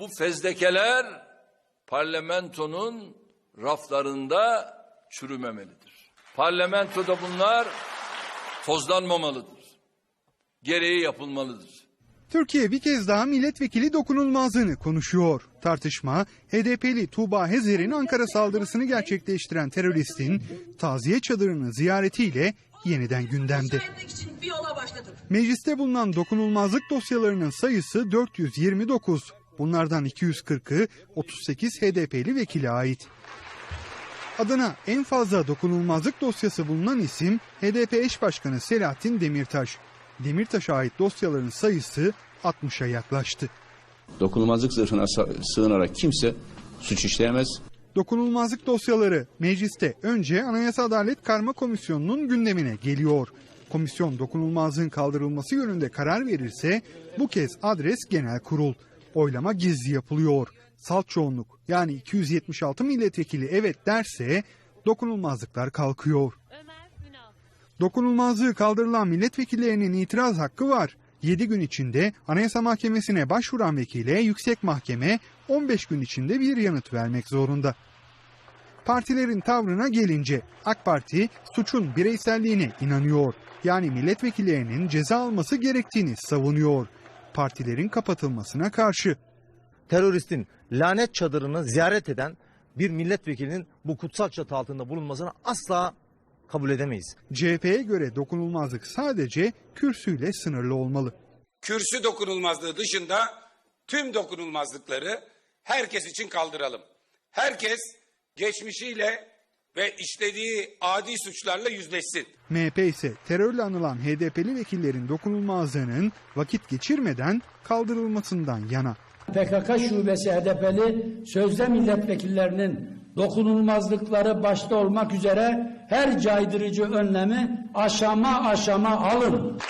Bu fezlekeler parlamentonun raflarında çürümemelidir. Parlamentoda bunlar tozlanmamalıdır. Gereği yapılmalıdır. Türkiye bir kez daha milletvekili dokunulmazlığını konuşuyor. Tartışma HDP'li Tuğba Hezer'in Ankara saldırısını gerçekleştiren teröristin taziye çadırını ziyaretiyle yeniden gündemde. Mecliste bulunan dokunulmazlık dosyalarının sayısı 429. Bunlardan 240'ı 38 HDP'li vekile ait. Adına en fazla dokunulmazlık dosyası bulunan isim HDP eş başkanı Selahattin Demirtaş. Demirtaş'a ait dosyaların sayısı 60'a yaklaştı. Dokunulmazlık zırhına sığınarak kimse suç işleyemez. Dokunulmazlık dosyaları mecliste önce Anayasa Adalet Karma Komisyonu'nun gündemine geliyor. Komisyon dokunulmazlığın kaldırılması yönünde karar verirse bu kez adres genel kurul. Oylama gizli yapılıyor. Salt çoğunluk yani 276 milletvekili evet derse dokunulmazlıklar kalkıyor. Dokunulmazlığı kaldırılan milletvekillerinin itiraz hakkı var. 7 gün içinde Anayasa Mahkemesi'ne başvuran vekile yüksek mahkeme 15 gün içinde bir yanıt vermek zorunda. Partilerin tavrına gelince AK Parti suçun bireyselliğine inanıyor. Yani milletvekillerinin ceza alması gerektiğini savunuyor. Partilerin kapatılmasına karşı. teröristin lanet çadırını ziyaret eden bir milletvekilinin bu kutsal çatı altında bulunmasını asla kabul edemeyiz. CHP'ye göre dokunulmazlık sadece kürsüyle sınırlı olmalı. kürsü dokunulmazlığı dışında tüm dokunulmazlıkları herkes için kaldıralım. Herkes geçmişiyle ve işlediği adi suçlarla yüzleşsin. MHP ise terörle anılan HDP'li vekillerin dokunulmazlığının vakit geçirmeden kaldırılmasından yana. PKK şubesi HDP'li sözde milletvekillerinin dokunulmazlıkları başta olmak üzere her caydırıcı önlemi aşama aşama alın.